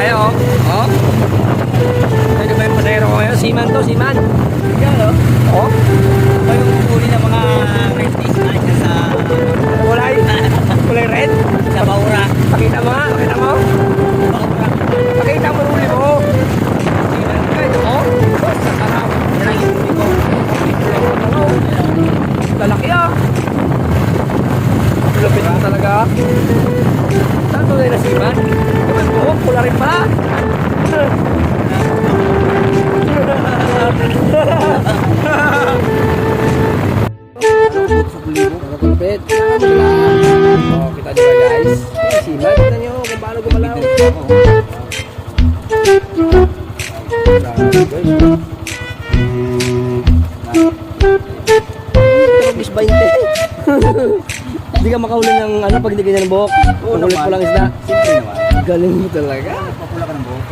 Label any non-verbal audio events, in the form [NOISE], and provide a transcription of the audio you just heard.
Ayo, oh. Ano ba yung pasayro ko ngayon? Siman to, siman. Yan, oh. Oh, Ito yung huli ng mga red fish na sa, kulay. [LAUGHS] Kulay red. sa Baura. Pakita mo nga, pakita mo. Baura. Pakita mo huli mo. Siman ka, oh. Sarap. Yan ang yung huli ko. Lalaki ah. Lupit mo talaga. Saan tunay na siman? Naman mo, pula rin pala. Lupit. Oh, kita nyo guys? Siman, kita nyo kung paano gumalaw. Grabe guys. 20. Hindi ka makahuli ng ano pag hindi ganyan ang buhok. Oo Ang naman. mo lang isda. Siyempre naman. Galing mo talaga. Papula ka ng buhok.